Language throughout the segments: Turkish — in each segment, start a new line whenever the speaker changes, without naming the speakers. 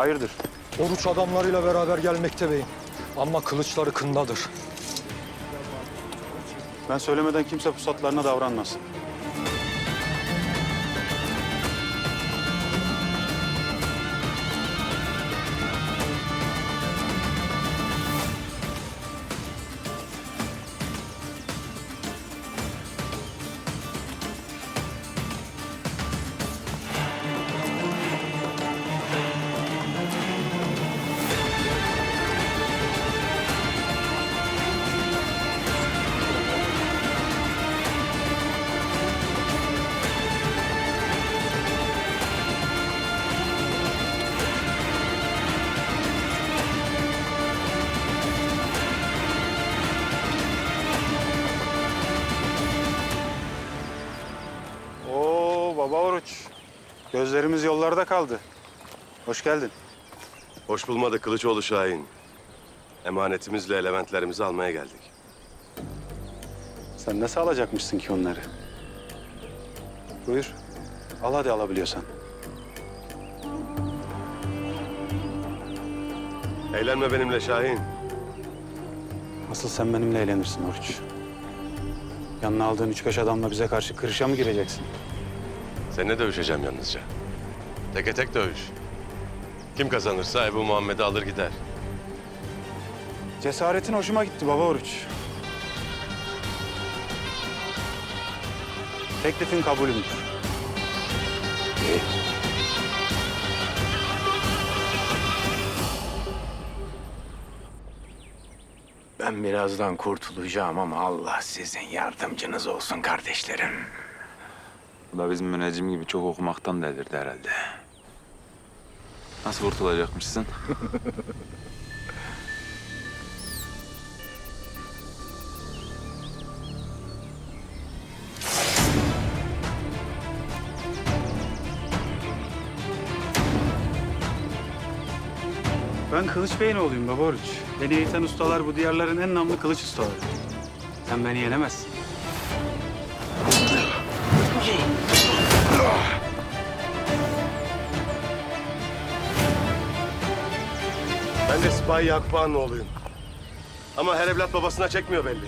Hayırdır?
Oruç adamlarıyla beraber gelmekte beyim. Ama kılıçları kındadır.
Ben söylemeden kimse pusatlarına davranmasın. Gözlerimiz yollarda kaldı. Hoş geldin.
Hoş bulmadık Kılıçoğlu Şahin. Emanetimizle elementlerimizi almaya geldik.
Sen nasıl alacakmışsın ki onları? Buyur. Al hadi alabiliyorsan.
Eğlenme benimle Şahin.
Asıl sen benimle eğlenirsin Oruç. Yanına aldığın üç beş adamla bize karşı kırışa mı gireceksin?
Seninle dövüşeceğim yalnızca. Teke tek dövüş. Kim kazanırsa Ebu Muhammed'i alır gider.
Cesaretin hoşuma gitti baba Oruç. Teklifin kabulümdür.
İyi.
Ben birazdan kurtulacağım ama Allah sizin yardımcınız olsun kardeşlerim.
Bu da bizim müneccim gibi çok okumaktan delirdi herhalde. Nasıl kurtulacakmışsın?
Ben Kılıç Bey'in oğluyum baba Oruç. Beni eğiten ustalar bu diyarların en namlı kılıç ustaları. Sen beni yenemezsin.
Ben de Sipahi Yakup oğluyum. Ama her evlat babasına çekmiyor belli.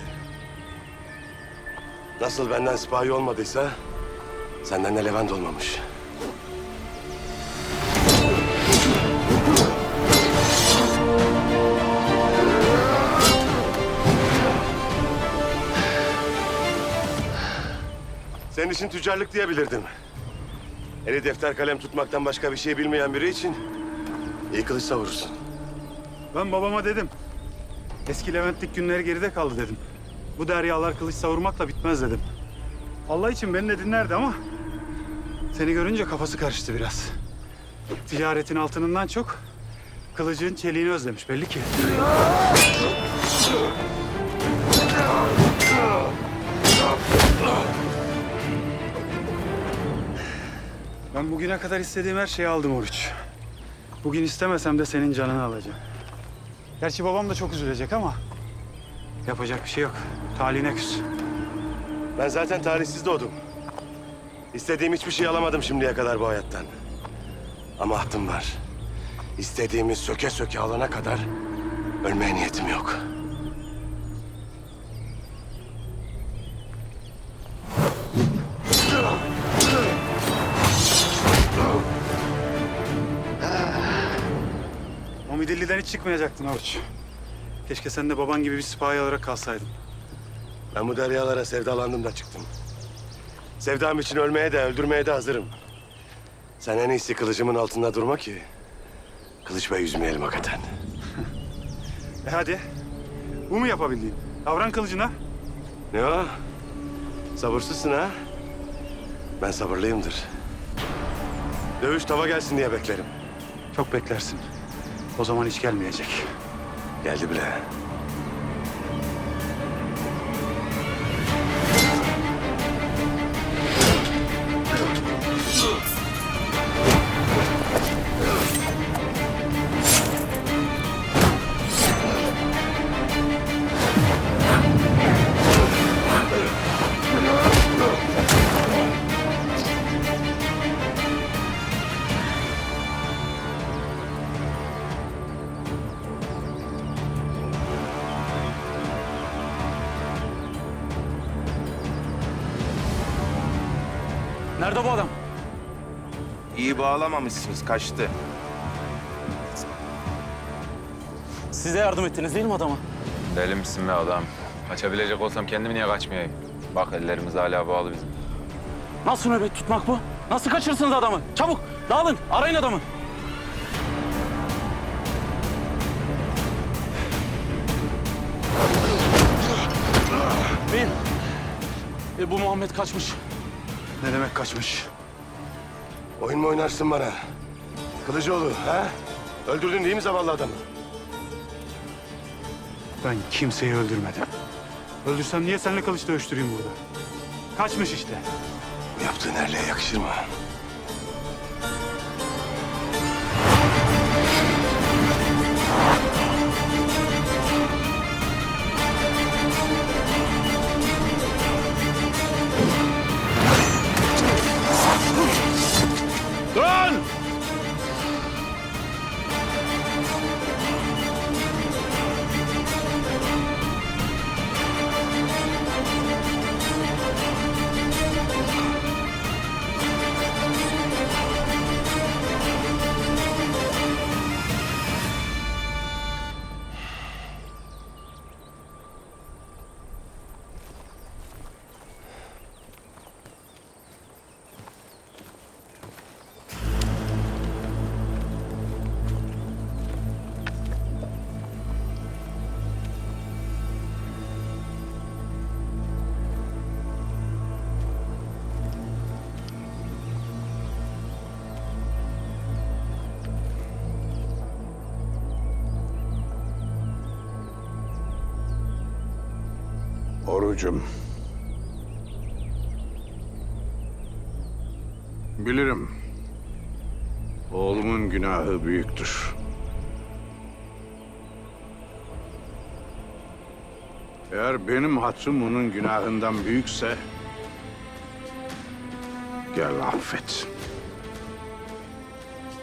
Nasıl benden sipahi olmadıysa... ...senden de Levent olmamış. Senin için tüccarlık diyebilirdim. Eli defter kalem tutmaktan başka bir şey bilmeyen biri için... ...iyi kılıç savurursun.
Ben babama dedim. Eski Leventlik günleri geride kaldı dedim. Bu deryalar kılıç savurmakla bitmez dedim. Allah için beni de dinlerdi ama... ...seni görünce kafası karıştı biraz. Ticaretin altınından çok... ...kılıcın çeliğini özlemiş belli ki. Ben bugüne kadar istediğim her şeyi aldım Oruç. Bugün istemesem de senin canını alacağım. Gerçi babam da çok üzülecek ama... ...yapacak bir şey yok. Talihine küs.
Ben zaten talihsiz doğdum. İstediğim hiçbir şey alamadım şimdiye kadar bu hayattan. Ama ahtım var. İstediğimi söke söke alana kadar ölmeye niyetim yok.
O midilliden hiç çıkmayacaktın Oruç. Keşke sen de baban gibi bir sipahi olarak kalsaydın.
Ben bu deryalara sevdalandım da çıktım. Sevdam için ölmeye de öldürmeye de hazırım. Sen en iyisi kılıcımın altında durma ki... ...Kılıç Bey üzmeyelim hakikaten.
E hadi. Bu mu yapabildiğin? Davran kılıcına.
Ne o? Sabırsızsın ha? Ben sabırlıyımdır. Dövüş tava gelsin diye beklerim.
Çok beklersin. O zaman hiç gelmeyecek.
Geldi bile.
Nerede bu adam?
İyi bağlamamışsınız, kaçtı.
Size yardım ettiniz değil mi adama?
Deli misin be adam? Kaçabilecek olsam kendimi niye kaçmayayım? Bak ellerimiz hala bağlı bizim.
Nasıl nöbet tutmak bu? Nasıl kaçırırsınız adamı? Çabuk dağılın arayın adamı. Beyim. E, bu Muhammed kaçmış.
Ne demek kaçmış?
Oyun mu oynarsın bana? Kılıcıoğlu, ha? Öldürdün değil mi zavallı adamı?
Ben kimseyi öldürmedim. Öldürsem niye seninle kılıç dövüştüreyim burada? Kaçmış işte.
Yaptığın erliğe yakışır mı?
Orucum. Bilirim. Oğlumun günahı büyüktür. Eğer benim hatırım onun günahından büyükse... ...gel affet.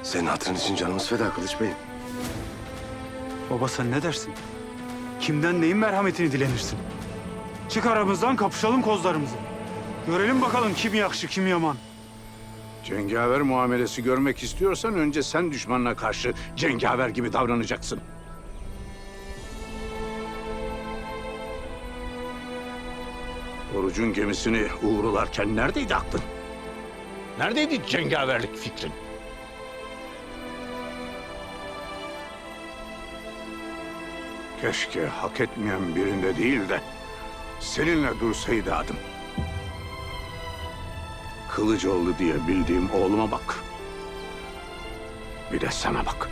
Senin hatırın için canımız feda Kılıç Bey'im.
Baba sen ne dersin? Kimden neyin merhametini dilenirsin? Çık aramızdan kapışalım kozlarımızı. Görelim bakalım kim yakşı kim yaman.
Cengaver muamelesi görmek istiyorsan önce sen düşmanına karşı cengaver gibi davranacaksın. Orucun gemisini uğurlarken neredeydi aklın? Neredeydi cengaverlik fikrin? Keşke hak etmeyen birinde değil de seninle dursaydı adım. Kılıcıoğlu diye bildiğim oğluma bak. Bir de sana bak.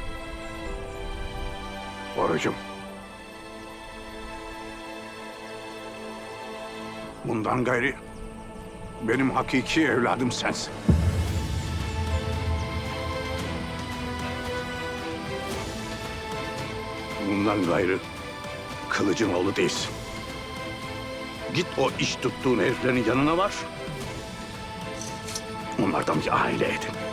Orucum. Bundan gayri benim hakiki evladım sensin. Bundan gayrı kılıcın oğlu değilsin. Git o iş tuttuğun heriflerin yanına var. Onlardan bir aile edin.